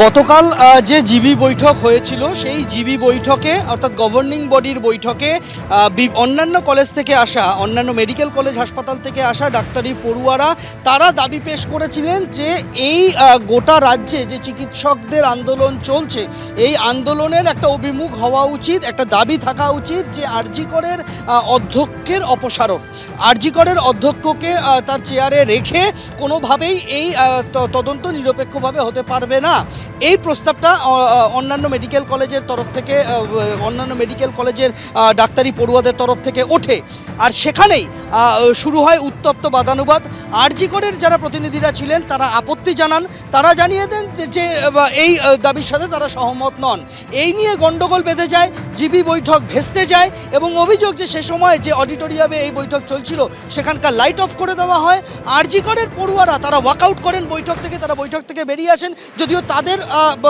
গতকাল যে জিবি বৈঠক হয়েছিল, সেই জিবি বৈঠকে, অর্থাৎ গভর্নিং বডির বৈঠকে অন্যান্য কলেজ থেকে আসা, অন্যান্য মেডিকেল কলেজ হাসপাতাল থেকে আসা ডাক্তারি পড়ুয়ারা, তারা দাবি পেশ করেছিলেন যে এই গোটা রাজ্যে যে চিকিৎসকদের আন্দোলন চলছে, এই আন্দোলনের একটা অভিমুখ হওয়া উচিত, একটা দাবি থাকা উচিত যে আরজিকরের অধ্যক্ষের অপসারণ, আরজিকরের অধ্যক্ষকে তার চেয়ারে রেখে কোনোভাবেই এই তদন্ত নিরপেক্ষভাবে হতে পারবে না। এই প্রস্তাবটা অন্যান্য মেডিকেল কলেজের তরফ থেকে অন্যান্য মেডিকেল কলেজের ডাক্তারি পড়ুয়াদের তরফ থেকে ওঠে। আর সেখানেই শুরু হয় উত্তপ্ত বাদানুবাদ। আরজিকরের যারা প্রতিনিধিরা ছিলেন, তারা আপত্তি জানান। তারা জানিয়ে দেন যে- এই দাবির সাথে তারা সহমত নন। এই নিয়ে গন্ডগোল বেঁধে যায়, জিবি বৈঠক ভেস্তে যায় এবং অভিযোগ যে, সে সময় যে অডিটোরিয়ামে এই বৈঠক চলছিল, সেখানকার লাইট অফ করে দেওয়া হয়। আরজিকরের পড়ুয়ারা তারা ওয়াকআউট করেন, বৈঠক থেকে, তারা বৈঠক থেকে বেরিয়ে আসেন। যদিও তাদের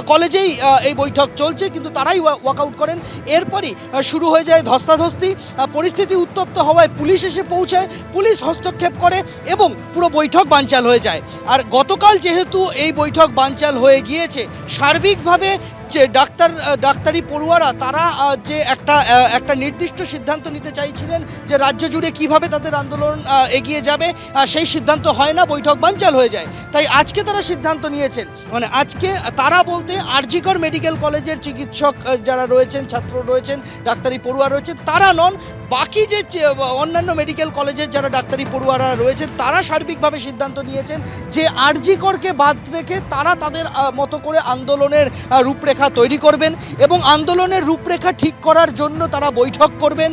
কলেজেই এই বৈঠক চলছে, কিন্তু তারাই ওয়াকআউট করেন। এরপরই শুরু হয়ে যায় ধস্তাধস্তি। পরিস্থিতি উত্তপ্ত হওয়ায় পুলিশ এসে পৌঁছায় পুলিশ হস্তক্ষেপ করে এবং পুরো বৈঠক বানচাল হয়ে যায়। আর গতকাল যেহেতু এই বৈঠক বানচাল হয়ে গিয়েছে, সার্বিকভাবে যে ডাক্তার, ডাক্তারি পড়ুয়ারা, তারা যে একটা একটা নির্দিষ্ট সিদ্ধান্ত নিতে চাইছিলেন যে রাজ্য জুড়ে কীভাবে তাদের আন্দোলন এগিয়ে যাবে সেই সিদ্ধান্ত হয় না, বৈঠক বানচাল হয়ে যায়। তাই আজকে তারা সিদ্ধান্ত নিয়েছেন। মানে আজকে তারা বলতে আরজিকর মেডিকেল কলেজের চিকিৎসক যারা রয়েছেন, ছাত্র রয়েছেন, ডাক্তারি পড়ুয়া রয়েছেন, তারা নন বাকি যে অন্যান্য মেডিকেল কলেজের যারা ডাক্তারি পড়ুয়ারা রয়েছেন, তারা সার্বিকভাবে সিদ্ধান্ত নিয়েছেন যে আরজিকরকে বাদ রেখে তারা তাদের মতো করে আন্দোলনের রূপরেখা তৈরি করবেন এবং আন্দোলনের রূপরেখা ঠিক করার জন্য তারা বৈঠক করবেন।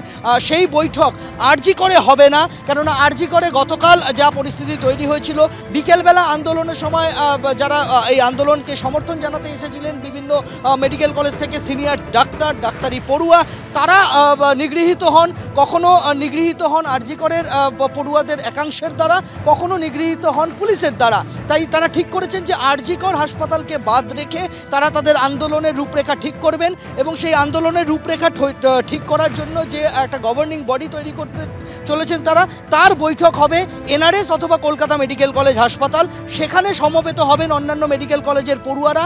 সেই বৈঠক আরজি করে হবে না, কেননা আরজি করে গতকাল যা পরিস্থিতি তৈরি হয়েছিল, বিকেলবেলা আন্দোলনের সময় যারা এই আন্দোলনকে সমর্থন জানাতে এসেছিলেন বিভিন্ন মেডিকেল কলেজ থেকে সিনিয়র ডাক্তার, ডাক্তারি পড়ুয়া, তারা নিগৃহীত হন। কখনো নিগৃহীত হন আরজিকরের পড়ুয়াদের একাংশের দ্বারা, কখনো নিগৃহীত হন পুলিশের দ্বারা। তাই তারা ঠিক করেছেন যে আরজিকর হাসপাতালকে বাদ রেখে তারা তাদের আন্দোলনের রূপরেখা ঠিক করবেন এবং সেই আন্দোলনের রূপরেখা ঠিক করার জন্য যে একটা গভর্নিং বডি তৈরি করতে চলেছেন তারা, তার বৈঠক হবে এনআরএস অথবা কলকাতা মেডিকেল কলেজ হাসপাতাল। সেখানে সমবেত হবেন অন্যান্য মেডিকেল কলেজের পড়ুয়ারা।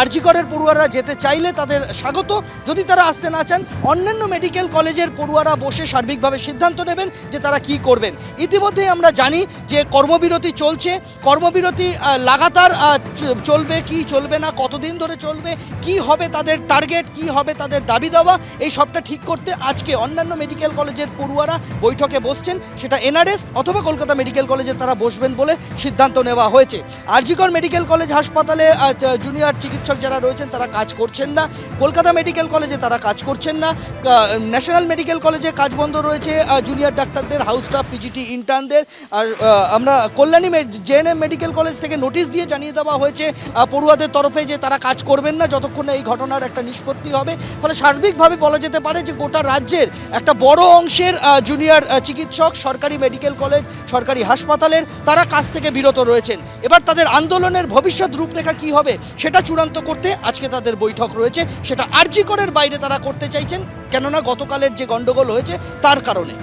আরজিকরের পড়ুয়ারা যেতে চাইলে তাদের স্বাগত। যদি তারা আসতে না চান, অন্যান্য মেডিকেল কলেজের পড়ুয়ারা বসে সার্বিকভাবে সিদ্ধান্ত নেবেন যে তারা কি করবেন। ইতিমধ্যেই আমরা জানি যে কর্মবিরতি চলছে, কর্মবিরতি লাগাতার চলবে, কি চলবে না, কতদিন ধরে চলবে, কি হবে তাদের টার্গেট কি হবে তাদের দাবি দেওয়া, এই সবটা ঠিক করতে আজকে অন্যান্য মেডিকেল কলেজের পড়ুয়ারা বৈঠকে বসছেন। সেটা এনআরএস অথবা কলকাতা মেডিকেল কলেজে তারা বসবেন বলে সিদ্ধান্ত নেওয়া হয়েছে। আরজিকর মেডিকেল কলেজ হাসপাতালে জুনিয়র চিকিৎসক যারা রয়েছেন, তারা কাজ করছেন না। কলকাতা মেডিকেল কলেজে তারা কাজ করছেন না। ন্যাশনাল মেডিকেল কলেজে কাজ বন্ধ রয়েছে জুনিয়র ডাক্তারদের হাউস স্টাফ পিজিটি ইন্টার্নদের আর আমরা কল্যাণী জেএনএম মেডিকেল কলেজ থেকে নোটিশ দিয়ে জানিয়ে দেওয়া হয়েছে পড়ুয়াদের তরফে যে তারা কাজ করবেন না, যতক্ষণ না এই ঘটনার একটা নিষ্পত্তি হবে। ফলে সার্বিকভাবে বলা যেতে পারে যে গোটা রাজ্যের একটা বড় অংশের জুনিয়র চিকিৎসক সরকারি মেডিকেল কলেজ সরকারি হাসপাতালের তারা কাজ থেকে বিরত রয়েছেন। এবার তাদের আন্দোলনের ভবিষ্যৎ রূপরেখা কি হবে, সেটা চূড়ান্ত করতে আজকে তাদের বৈঠক রয়েছে। সেটা আরজিকরের বাইরে তারা করতে চাইছেন, কেননা গতকালের যে গন্ডগোল হয়েছে, তার কারণে।